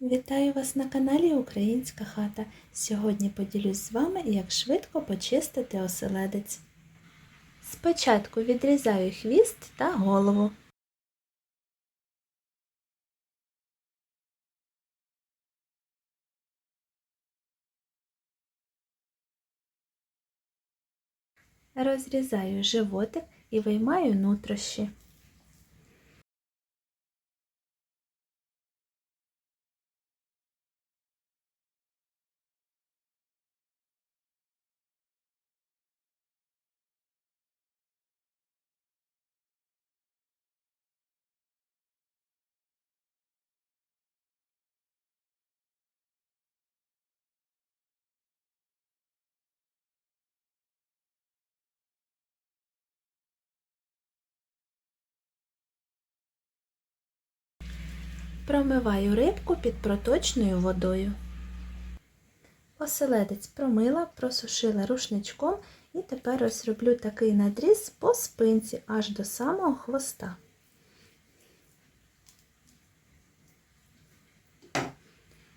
Вітаю вас на каналі Українська хата. Сьогодні поділюсь з вами, як швидко почистити оселедець. Спочатку відрізаю хвіст та голову. Розрізаю животик і виймаю нутрощі. Промиваю рибку під проточною водою. Оселедець промила, просушила рушничком і тепер ось роблю такий надріз по спинці аж до самого хвоста.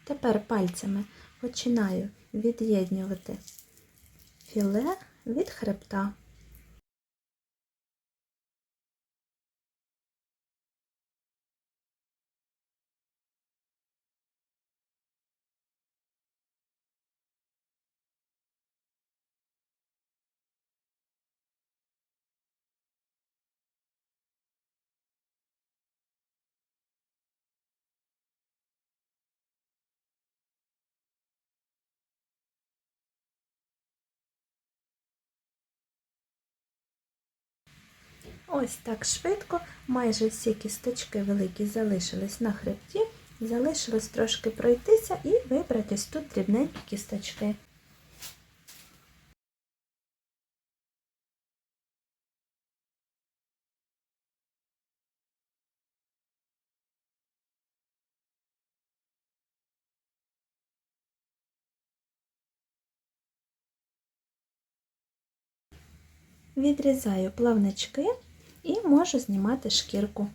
Тепер пальцями починаю від'єднювати філе від хребта. Ось так швидко, майже всі кісточки великі залишились на хребті, залишилось трошки пройтися і вибрати тут дрібненькі кісточки. Відрізаю плавнички і можу знімати шкірку.